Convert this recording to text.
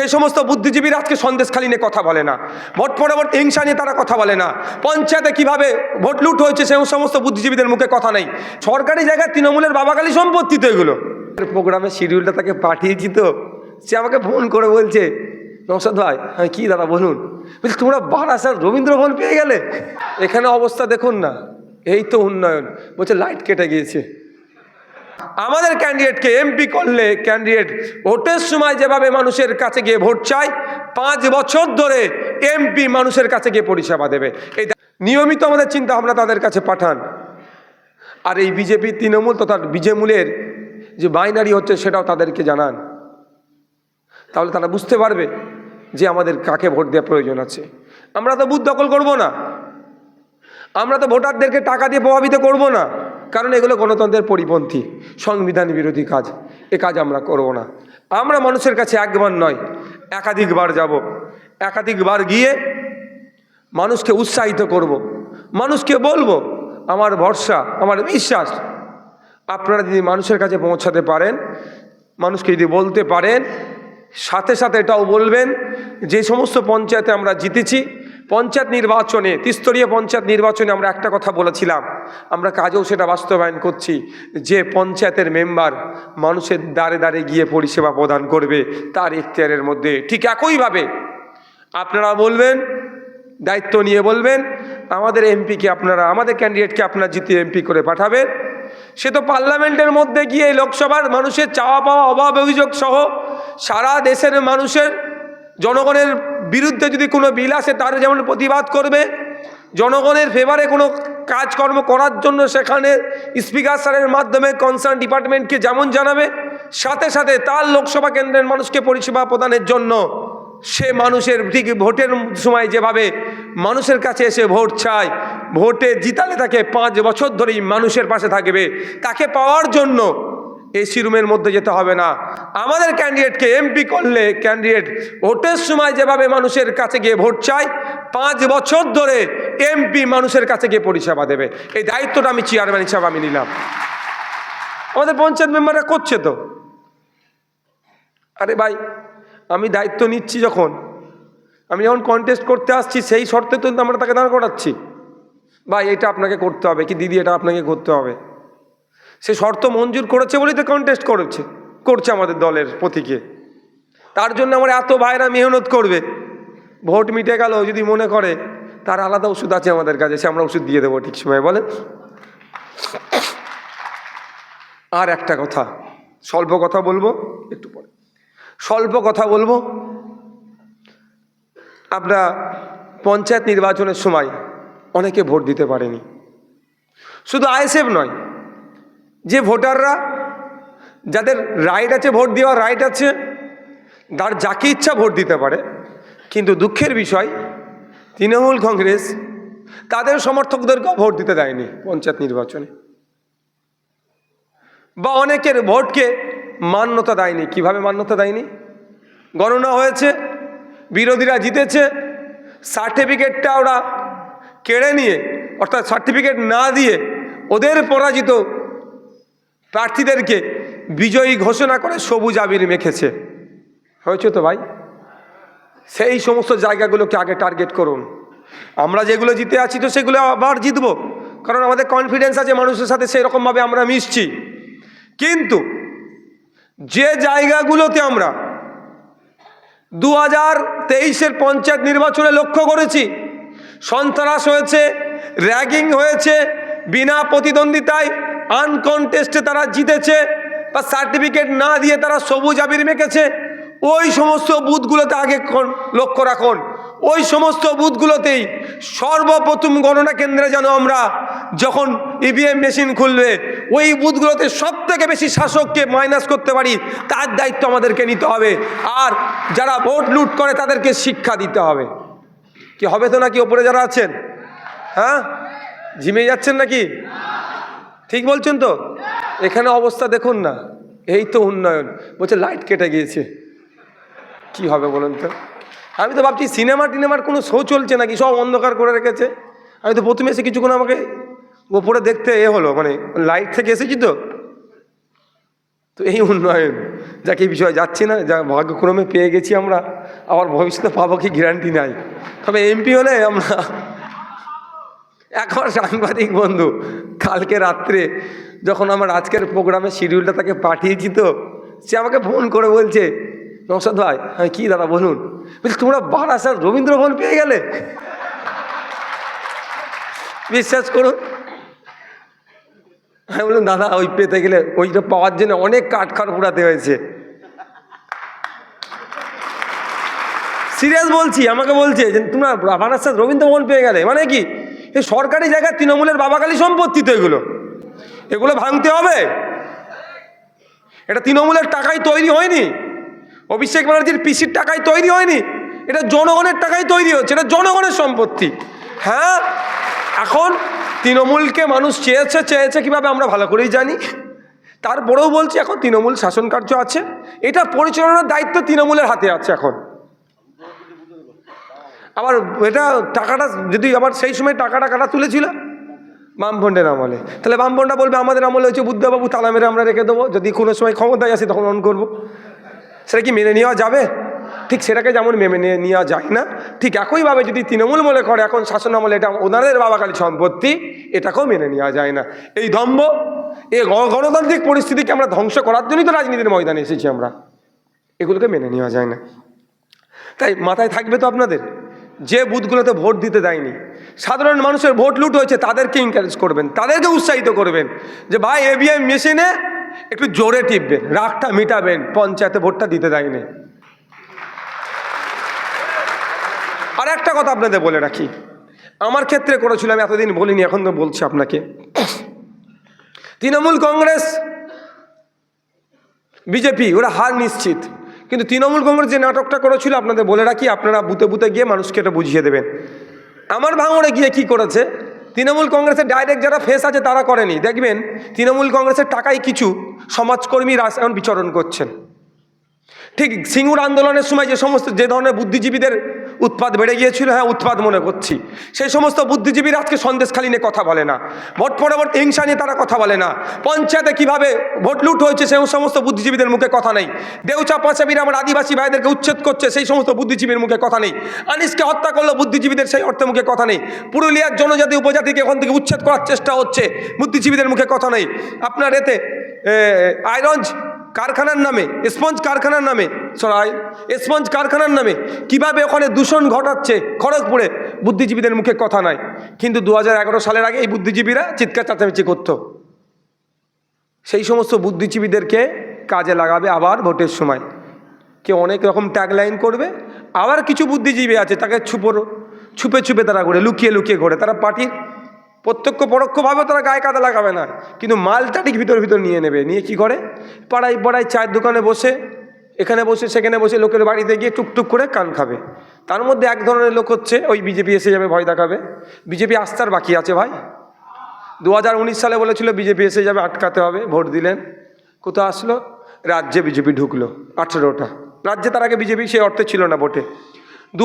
সেই সমস্ত বুদ্ধিজীবীরা আজকে সন্দেশখালী নিয়ে কথা বলে না। ভোট পরবর্তী হিংসা নিয়ে তারা কথা বলে না। পঞ্চায়েতে কীভাবে ভোট লুট হয়েছে সেই সমস্ত বুদ্ধিজীবীদের মুখে কথা নেই। সরকারি জায়গায় তৃণমূলের বাবাকালী সম্পত্তি তো এগুলো। প্রোগ্রামের শিডিউলটা তাকে পাঠিয়েছি তো। সে আমাকে ফোন করে বলছে নমস্কার ভাই হ্যাঁ কী দাদা বলুন? বলছি, তোমরা বারাসাত রবীন্দ্র ভবন পেয়ে গেলে। এখানে অবস্থা দেখুন না। এই তো উন্নয়ন। বলছে লাইট কেটে গিয়েছে। আমাদের ক্যান্ডিডেটকে এমপি করলে ক্যান্ডিডেট ভোটের সময় যেভাবে মানুষের কাছে গিয়ে ভোট চায়, পাঁচ বছর ধরে এমপি মানুষের কাছে গিয়ে পরিষেবা দেবে। এই নিয়মিত আমাদের চিন্তা ভাবনা তাদের কাছে পাঠান। আর এই বিজেপি তৃণমূল তথা বিজেমূলের যে বাইনারি হচ্ছে সেটাও তাদেরকে জানান। তাহলে তারা বুঝতে পারবে যে আমাদের কাকে ভোট দেওয়ার প্রয়োজন আছে। আমরা তো বুথ দখল করব না। আমরা তো ভোটারদেরকে টাকা দিয়ে প্রভাবিত করব না। কারণ এগুলো গণতন্ত্রের পরিপন্থী, সংবিধান বিরোধী কাজ। এ কাজ আমরা করব না। আমরা মানুষের কাছে একবার নয়, একাধিকবার যাব। একাধিকবার গিয়ে মানুষকে উৎসাহিত করব। মানুষকে বলব, আমার ভরসা, আমার বিশ্বাস। আপনারা যদি মানুষের কাছে পৌঁছাতে পারেন, মানুষকে যদি বলতে পারেন, সাথে সাথে এটাও বলবেন, যে সমস্ত পঞ্চায়েতে আমরা জিতেছি পঞ্চায়েত নির্বাচনে, ত্রিস্তরীয় পঞ্চায়েত নির্বাচনে আমরা একটা কথা বলেছিলাম। আমরা কাজেও সেটা বাস্তবায়ন করছি যে পঞ্চায়েতের মেম্বার মানুষের দ্বারে দ্বারে গিয়ে পরিষেবা প্রদান করবে তার ইখতিয়ারের মধ্যে। ঠিক একইভাবে আপনারা বলবেন, দায়িত্ব নিয়ে বলবেন, আমাদের এমপিকে আপনারা, আমাদের ক্যান্ডিডেটকে আপনারা জিতে এমপি করে পাঠাবেন। সে তো পার্লামেন্টের মধ্যে গিয়ে লোকসভার মানুষের চাওয়া পাওয়া, অভাব, অভিযোগ সহ সারা দেশের মানুষের জনগণের বিরুদ্ধে যদি কোনো বিল আসে, তার যেমন প্রতিবাদ করবে। জনগণের ফেভারে কোনো কাজকর্ম করার জন্য সেখানে স্পিকার স্যারের মাধ্যমে কনসার্ন ডিপার্টমেন্টকে যেমন জানাবে, সাথে সাথে তার লোকসভা কেন্দ্রের মানুষকে পরিষেবা প্রদানের জন্য সে মানুষের ঠিক ভোটের সময় যেভাবে মানুষের কাছে এসে ভোট চায়, ভোটে জিতালে তাকে পাঁচ বছর ধরেই মানুষের পাশে থাকবে। তাকে পাওয়ার জন্য এসি রুমের মধ্যে যেতে হবে না। আমাদের ক্যান্ডিডেটকে এমপি করলে ক্যান্ডিডেট ভোটের সময় যেভাবে মানুষের কাছে গিয়ে ভোট চায়, পাঁচ বছর ধরে এমপি মানুষের কাছে গিয়ে পরিষেবা দেবে। এই দায়িত্বটা আমি চেয়ারম্যান হিসাবে আমি নিলাম। আমাদের পঞ্চায়েত মেম্বাররা করছে তো। আরে ভাই, আমি দায়িত্ব নিচ্ছি যখন, আমি যখন কন্টেস্ট করতে আসছি, সেই শর্তে তো আমরা তাকে দাঁড় করাচ্ছি। ভাই, এটা আপনাকে করতে হবে, কি দিদি, এটা আপনাকে করতে হবে। সে শর্ত মঞ্জুর করেছে বলেই তো কন্টেস্ট করেছে, করছে আমাদের দলের প্রতীকে। তার জন্য আমার এত ভাইরা মেহনত করবে। ভোট মিটে গেল, যদি মনে করে, তার আলাদা ওষুধ আছে আমাদের কাছে, সে আমরা ওষুধ দিয়ে দেবো ঠিক সময় বলে আর একটা কথা, স্বল্প কথা বলব, একটু পরে। স্বল্প কথা বলব, আমরা পঞ্চায়েত নির্বাচনের সময় অনেকে ভোট দিতে পারেনি। শুধু আইএসএফ নয় যে ভোটাররা, যাদের রাইট আছে, ভোট দেওয়ার রাইট আছে, তার যাকে ইচ্ছা ভোট দিতে পারে। কিন্তু দুঃখের বিষয়, তৃণমূল কংগ্রেস তাদের সমর্থকদেরকেও ভোট দিতে দেয়নি পঞ্চায়েত নির্বাচনে। বা অনেকের ভোটকে মান্যতা দেয়নি। কীভাবে মান্যতা দেয়নি? গণনা হয়েছে, বিরোধীরা জিতেছে সার্টিফিকেটটা ওরা কেড়ে নিয়ে, অর্থাৎ সার্টিফিকেট না দিয়ে ওদের পরাজিত প্রার্থীদেরকে বিজয়ী ঘোষণা করে সবুজ আবির মেখেছে। হয়েছে তো ভাই? সেই সমস্ত জায়গাগুলোকে আগে টার্গেট করুন। আমরা যেগুলো জিতে আছি তো সেগুলো আবার জিতবো। কারণ আমাদের কনফিডেন্স আছে, মানুষের সাথে সেরকমভাবে আমরা মিশছি। কিন্তু যে জায়গাগুলোতে আমরা দু হাজার তেইশের পঞ্চায়েত নির্বাচনে লক্ষ্য করেছি, সন্ত্রাস হয়েছে র্যাগিং হয়েছে, বিনা প্রতিদ্বন্দ্বিতায় আনকনটেস্টে তারা জিতেছে বা সার্টিফিকেট না দিয়ে তারা সবুজ আবির মেখেছে। ওই সমস্ত বুথগুলোতে আগে লক্ষ্য রাখুন। ওই সমস্ত বুথগুলোতেই সর্বপ্রথম গণনা কেন্দ্রে যেন আমরা যখন ইভিএম মেশিন খুলবে, ওই বুথগুলোতে সব থেকে বেশি শাসককে মাইনাস করতে পারি, তার দায়িত্ব আমাদেরকে নিতে হবে। আর যারা ভোট লুট করে, তাদেরকে শিক্ষা দিতে হবে। কি হবে তো নাকি ওপরে যারা আছেন? হ্যাঁ? ঝিমে যাচ্ছেন নাকি? ঠিক বলছেন তো? এখানে অবস্থা দেখুন না। এই তো উন্নয়ন। বলছে লাইট কেটে গিয়েছে। কি হবে বলুন তো? আমি তো ভাবছি, সিনেমা টিনেমার কোনো শো চলছে নাকি? সব অন্ধকার করে রেখেছে। আমি তো প্রথমে এসে কিছুক্ষণ আমাকে ওপরে দেখতে এ হলো মানে লাইট থেকে এসেছি তো। তো এই উন্নয়ন, যাকে এই বিষয়ে যাচ্ছি না, যা ভাগ্যক্রমে পেয়ে গেছি আমরা। আবার ভবিষ্যতে পাবো কি গ্যারান্টি নাই। তবে এমপি হলে আমরা একবার সাংবাদিক বন্ধু, কালকে রাত্রে যখন আমার আজকের প্রোগ্রামের শিডিউলটা তাকে পাঠিয়েছি তো, সে আমাকে ফোন করে বলছে, নৌসাদ ভাই হ্যাঁ কী দাদা বলুন? বলছি, তোমরা বারাসাত রবীন্দ্র ভবন পেয়ে গেলে। বিশ্বাস করুন। আমি বললাম, দাদা, ওই পেতে গেলে ওইটা পাওয়ার জন্য অনেক কাঠখার পোড়াতে হয়েছে। সিরিয়াস বলছি, আমাকে বলছে যে, তোমরা বারাসাত রবীন্দ্র ভবন পেয়ে গেলে মানে কি? এই সরকারি জায়গায় তৃণমূলের বাবাকালী সম্পত্তি তো এগুলো। এগুলো ভাঙতে হবে। এটা তৃণমূলের টাকায় তৈরি হয়নি। অভিষেক ব্যানার্জির পিসির টাকায় তৈরি হয়নি। এটা জনগণের টাকায় তৈরি হচ্ছে। এটা জনগণের সম্পত্তি। হ্যাঁ এখন তৃণমূলকে মানুষ চেয়েছে চেয়েছে কীভাবে আমরা ভালো করেই জানি। তারপরেও বলছি এখন তৃণমূল শাসন কার্য আছে। এটা পরিচালনার দায়িত্ব তৃণমূলের হাতে আছে এখন। আবার এটা টাকাটা, যদি আবার সেই সময় টাকাটা কাটা তুলেছিল? বামফ্রন্টের আমলে। তাহলে বামফ্রন্টটা বলবে, আমাদের আমলে হচ্ছে বুদ্ধবাবু, তালা মেরে আমরা রেখে দেবো। যদি কোনো সময় ক্ষমতায় আসি, তখন অন করব। সেটা কি মেনে নেওয়া যাবে? ঠিক সেটাকে যেমন মেনে নেওয়া যায় না, ঠিক একইভাবে যদি তৃণমূল মনে করে, এখন শাসন আমলে এটা ওনাদের বাবাকালী সম্পত্তি, এটাকেও মেনে নেওয়া যায় না। এই দম্ভ এই গণতান্ত্রিক পরিস্থিতিকে আমরা ধ্বংস করার জন্যই তো রাজনীতির ময়দানে এসেছি আমরা। এগুলোকে মেনে নেওয়া যায় না। তাই মাথায় থাকবে তো আপনাদের? যে বুথগুলোতে ভোট দিতে দেয়নি, সাধারণ মানুষের ভোট লুট হয়েছে, তাদেরকে এনকারেজ করবেন, তাদেরকে উৎসাহিত করবেন যে ভাই এবিএম মেশিনে একটু জোরে টিপবেন, রাগটা মিটাবেন, পঞ্চায়েতে ভোটটা দিতে দেয়নি। আর একটা কথা আপনাদের বলে রাখি, আমার ক্ষেত্রে করেছিল, আমি এতদিন বলিনি, এখন তো বলছি আপনাকে। তৃণমূল কংগ্রেস, বিজেপি, ওরা হার নিশ্চিত। কিন্তু তৃণমূল কংগ্রেস যে নাটকটা করেছিল, আপনাদের বলে রাখি, আপনারা বুতে বুতে গিয়ে মানুষকে এটা বুঝিয়ে দেবেন। আমার ভাঙড়ে গিয়ে কি করেছে? তৃণমূল কংগ্রেসের ডাইরেক্ট যারা ফেস আছে, তারা করেনি। দেখবেন, তৃণমূল কংগ্রেসের টাকাই কিছু সমাজকর্মী রাসায়ন বিচরণ করছেন। ঠিক সিঙ্গুর আন্দোলনের সময় যে সমস্ত, যে ধরনের বুদ্ধিজীবীদের উৎপাদ বেড়ে গিয়েছিল হ্যাঁ উৎপাদ মনে করছি। সেই সমস্ত বুদ্ধিজীবীরা আজকে সন্দেশখালী নিয়ে কথা বলে না। ভোট পরবর্তী হিংসা নিয়ে তারা কথা বলে না। পঞ্চায়েতে কীভাবে ভোট লুট হয়েছে সেই সমস্ত বুদ্ধিজীবীদের মুখে কথা নেই। দেউচা পাঁচাবির আমার আদিবাসী ভাইদেরকে উচ্ছেদ করছে সেই সমস্ত বুদ্ধিজীবীর মুখে কথা নেই। আনিসকে হত্যা করল বুদ্ধিজীবীদের সেই অর্থে মুখে কথা নেই। পুরুলিয়ার জনজাতি উপজাতিকে এখান থেকে উচ্ছেদ করার চেষ্টা হচ্ছে, বুদ্ধিজীবীদের মুখে কথা নেই। আপনার এতে আয়রঞ্জ কারখানার নামে, স্পঞ্জ কারখানার নামে, সরাই, স্পঞ্জ কারখানার নামে। কীভাবে ওখানে দূষণ ঘটাচ্ছে খড়গপুরে? বুদ্ধিজীবীদের মুখে কথা নাই। কিন্তু দু হাজার এগারো সালের আগে এই বুদ্ধিজীবীরা চিৎকার চাচামেচি করতো। সেই সমস্ত বুদ্ধিজীবীদেরকে কাজে লাগাবে আবার ভোটের সময়। কেউ অনেক রকম ট্যাগলাইন করবে, আবার কিছু বুদ্ধিজীবী আছে, তাকে ছুপোর, ছুপে ছুপে তারা ঘোরে, লুকিয়ে লুকিয়ে ঘোরে। তারা পার্টির প্রত্যক্ষ পরোক্ষভাবে তারা গায়ে কাদা লাগাবে না। কিন্তু মালটা ঠিক ভিতর ভিতর নিয়ে নেবে। নিয়ে কি করে? পাড়ায় পাড়ায় চায়ের দোকানে বসে, এখানে বসে, সেখানে বসে লোকের বাড়িতে গিয়ে টুকটুক করে কান খাবে। তার মধ্যে এক ধরনের লোক হচ্ছে, ওই বিজেপি এসে যাবে, ভয় দেখাবে। বিজেপি আস্থার বাকি আছে ভাই। দু হাজার উনিশ সালে বলেছিল, বিজেপি এসে যাবে, আটকাতে হবে, ভোট দিলেন। কোথাও আসলো? রাজ্যে বিজেপি ঢুকলো, আঠেরোটা। রাজ্যে তার আগে বিজেপি সেই অর্থে ছিল না ভোটে। দু